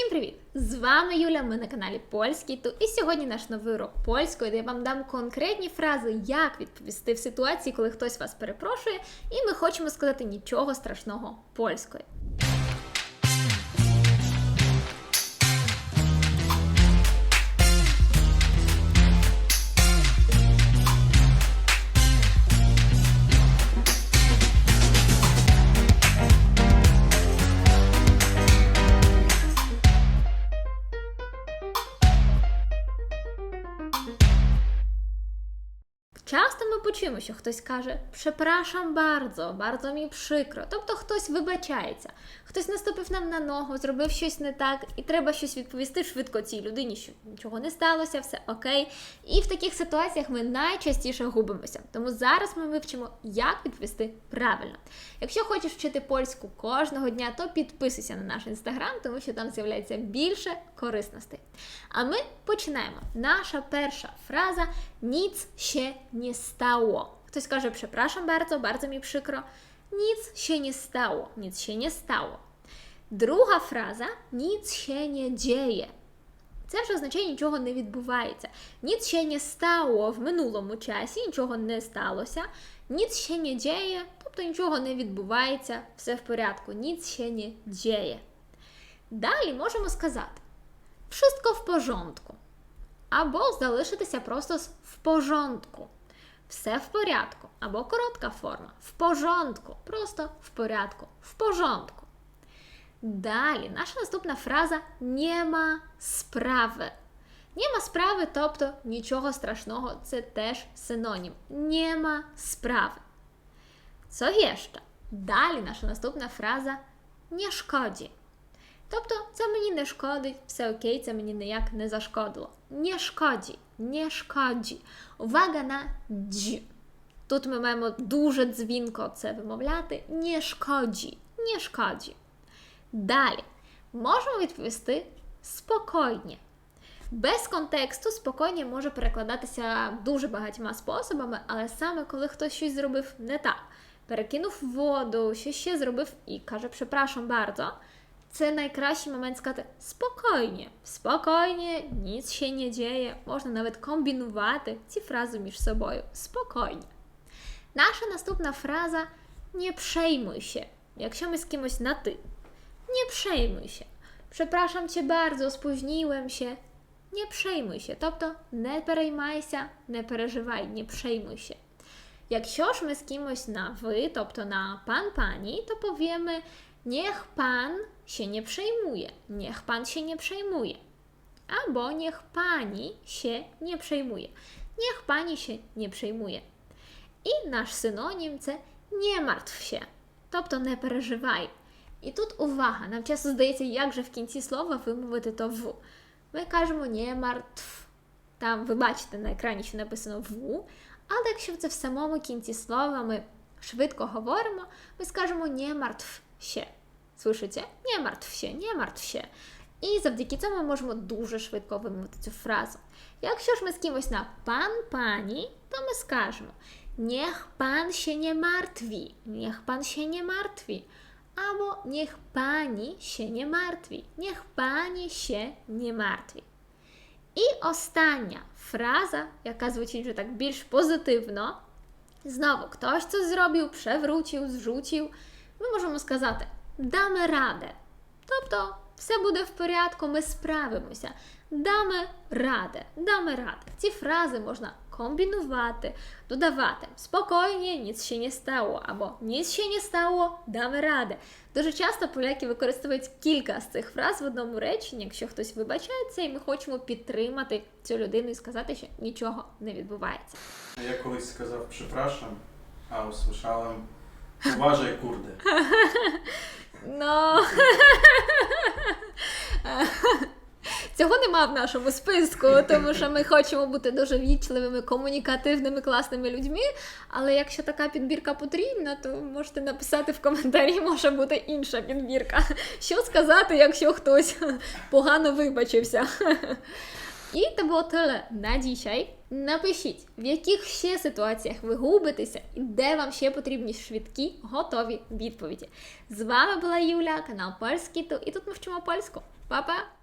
Всім привіт! З вами Юля. Ми на каналі Польський Ту. І сьогодні наш новий урок польської, де я вам дам конкретні фрази, як відповісти в ситуації, коли хтось вас перепрошує, і ми хочемо сказати нічого страшного польською. Часто ми почуємо, що хтось каже Прzepraszam bardzo, bardzo mi przykro. Тобто хтось вибачається, хтось наступив нам на ногу, зробив щось не так, і треба щось відповісти швидко цій людині, що нічого не сталося, все окей. І в таких ситуаціях ми найчастіше губимося. Тому зараз ми вивчимо, як відповісти правильно. Якщо хочеш вчити польську кожного дня, то підписуйся на наш інстаграм, тому що там з'являється більше корисностей. А ми починаємо. Наша перша фраза nic się nie stało. Ktoś kаже, przepraszam bardzo, bardzo mi przykro. Nic się nie stało, nic się nie stało. Друга фраза nic się nie dzieje. Це вже означає нічого не відбувається. Ніц ще не стало в минулому часі, нічого не сталося. Ніц ще не діє, тобто нічого не відбувається, все в порядку. Ніц ще не діє. Далі можемо сказати wszystko в порządku. Або залишитися просто з в порządku. Все в порядку. Або коротка форма. В порządku. Просто в порядку. В порządku. Далі, наша наступна фраза нема справи. Нема справи, тобто нічого страшного, це теж синонім. Нема справи. Co jeszcze? Далі наша наступна фраза не шкоді. Тобто, це мені не шкодить, все окей, це мені ніяк не зашкодило. Не шкоді, не шкоді. Увага на дж. Тут ми маємо дуже дзвінко це вимовляти. Не шкоді, не шкоді. Далі можемо відповісти спокійні. Без контексту спокійні може перекладатися дуже багатьма способами, але саме коли хтось щось зробив не так, перекинув воду, що ще зробив і каже, прzepraszam bardzo, це найкращий момент сказати спокійні, спокійні, ніц ще не діє. Можна навіть комбінувати ці фрази між собою. Спокійні. Наша наступна фраза не przejmuj się, якщо ми з кимось на ти. Nie przejmuj się. Przepraszam cię bardzo, spóźniłem się. Nie przejmuj się. Тобто не переймайся, не переживай, не przejmuj się. Якщо ж ми з кимось на ви, тобто на пан пані, то powiemy niech pan się nie przejmuje. Niech pan się nie przejmuje. Albo niech pani się nie przejmuje. Niech pani się nie przejmuje. І наш синонім це не мартв się. Тобто не переживай. І тут увага, нам часто здається, як же в кінці слова вимовити то в. Ми кажемо не мартв. Там ви бачите на екрані, що написано в. Але якщо це в самому кінці слова ми швидко говоримо, ми скажемо не мартв ще. Слушайте? Не мартв ще, не мартв ще. І завдяки цьому ми можемо дуже швидко вимовити цю фразу. Якщо ж ми з кимось на пан пані, то ми скажемо Niech pan się nie martwi, niech pan się nie martwi. Albo niech pani się nie martwi, niech pani się nie martwi. І остання фраза, яка звучить вже так більш позитивно. Знову хтось це зробив, przewrócił, зручив. Ми можемо сказати даме раде. Тобто все буде в порядку, ми справимося. Даме раде, даме раде. Ці фрази можна комбінувати, додавати. Спокійні, ніц ще не стало, або ніц ще не стало, даме раде. Дуже часто поляки використовують кілька з цих фраз в одному реченні, якщо хтось вибачається, і ми хочемо підтримати цю людину і сказати, що нічого не відбувається. Ja kogoś сказав przepraszam, a usłyszałem uważaj kurde. Ну. Цього нема в нашому списку, тому що ми хочемо бути дуже вічливими, комунікативними, класними людьми. Але якщо така підбірка потрібна, то можете написати в коментарі, може бути інша підбірка. Що сказати, якщо хтось погано вибачився? І це було тyle на dzisiaj. Напишіть, в яких ще ситуаціях ви губитеся і де вам ще потрібні швидкі, готові відповіді. З вами була Юля, канал Польський, і тут ми вчимо польську. Па-па!